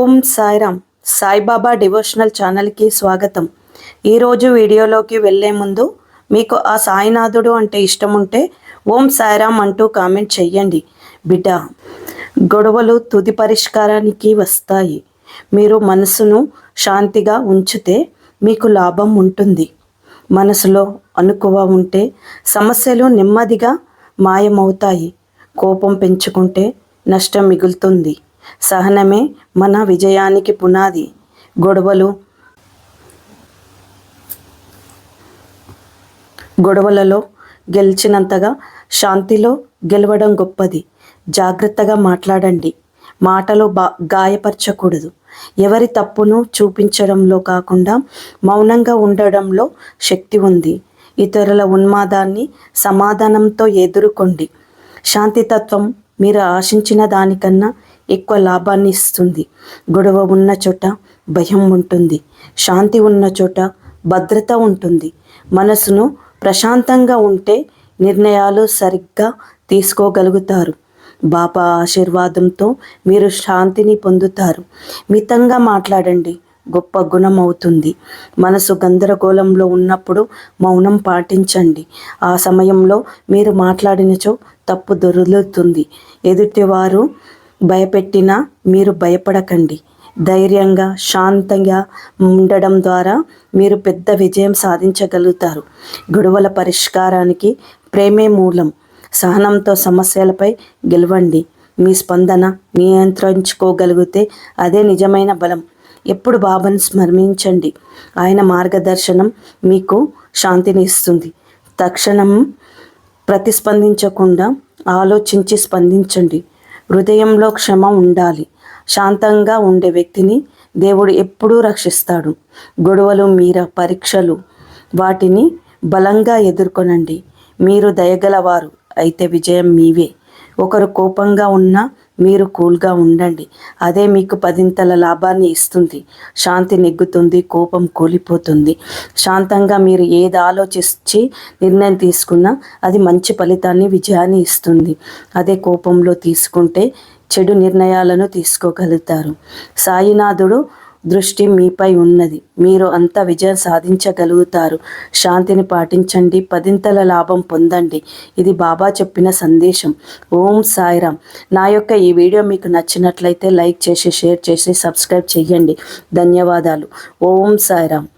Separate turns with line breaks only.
ఓం Sairam. Saibaba devotional ఛానల్కి స్వాగతం. ఈరోజు వీడియోలోకి వెళ్ళే ముందు మీకు ఆ సాయినాథుడు అంటే ఇష్టం ఉంటే ఓం సాయిరామ్ అంటూ కామెంట్ చెయ్యండి. బిడ్డ గొడవలు తుది పరిష్కారానికి వస్తాయి. మీరు మనసును శాంతిగా ఉంచితే మీకు లాభం ఉంటుంది. మనసులో అనుకువ ఉంటే సమస్యలు నెమ్మదిగా మాయమవుతాయి. కోపం పెంచుకుంటే నష్టం మిగులుతుంది. సహనమే మన విజయానికి పునాది. గొడవలు గొడవలలో గెలిచినంతగా శాంతిలో గెలవడం గొప్పది. జాగ్రత్తగా మాట్లాడండి. మాటలు బా గాయపరచకూడదు. ఎవరి తప్పును చూపించడంలో కాకుండా మౌనంగా ఉండడంలో శక్తి ఉంది. ఇతరుల ఉన్మాదాన్ని సమాధానంతో ఎదుర్కోండి. శాంతితత్వం మీరు ఆశించిన దానికన్నా ఎక్కువ లాభాన్ని ఇస్తుంది. గొడవ ఉన్న చోట భయం ఉంటుంది. శాంతి ఉన్న చోట భద్రత ఉంటుంది. మనసును ప్రశాంతంగా ఉంటే నిర్ణయాలు సరిగ్గా తీసుకోగలుగుతారు. బాబా ఆశీర్వాదంతో మీరు శాంతిని పొందుతారు. మితంగా మాట్లాడండి. గొప్ప గుణం అవుతుంది. మనసు గందరగోళంలో ఉన్నప్పుడు మౌనం పాటించండి. ఆ సమయంలో మీరు మాట్లాడినచో తప్పు దొరుకుతుంది. ఎదుటివారు భయపెట్టినా మీరు భయపడకండి. ధైర్యంగా శాంతంగా ఉండడం ద్వారా మీరు పెద్ద విజయం సాధించగలుగుతారు. గొడవల పరిష్కారానికి ప్రేమే మూలం. సహనంతో సమస్యలపై గెలవండి. మీ స్పందన నియంత్రించుకోగలిగితే అదే నిజమైన బలం. ఎప్పుడు బాబాను స్మరించండి. ఆయన మార్గదర్శనం మీకు శాంతిని ఇస్తుంది. తక్షణం ప్రతిస్పందించకుండా ఆలోచించి స్పందించండి. హృదయంలో క్షమ ఉండాలి. శాంతంగా ఉండే వ్యక్తిని దేవుడు ఎప్పుడూ రక్షిస్తాడు. గొడవలు మీర పరీక్షలు వాటిని బలంగా ఎదుర్కొనండి. మీరు దయగలవారు. అయితే విజయం మీవే. ఒకరు కోపంగా ఉన్నా మీరు కూల్గా ఉండండి. అదే మీకు పదింతల లాభాన్ని ఇస్తుంది. శాంతి నెగ్గుతుంది కోపం కూలిపోతుంది. శాంతంగా మీరు ఏది ఆలోచించి నిర్ణయం తీసుకున్నా అది మంచి ఫలితాన్ని విజయాన్ని ఇస్తుంది. అదే కోపంలో తీసుకుంటే చెడు నిర్ణయాలను తీసుకోగలుగుతారు. సాయినాథుడు దృష్టి మీపై ఉన్నది. మీరు అంత విజయం సాధించగలుగుతారు. శాంతిని పాటించండి. పదింతల లాభం పొందండి. ఇది బాబా చెప్పిన సందేశం. ఓం సాయిరామ్. నా యొక్క ఈ వీడియో మీకు నచ్చినట్లయితే లైక్ చేసి షేర్ చేసి సబ్స్క్రైబ్ చేయండి. ధన్యవాదాలు. ఓం సాయిరామ్.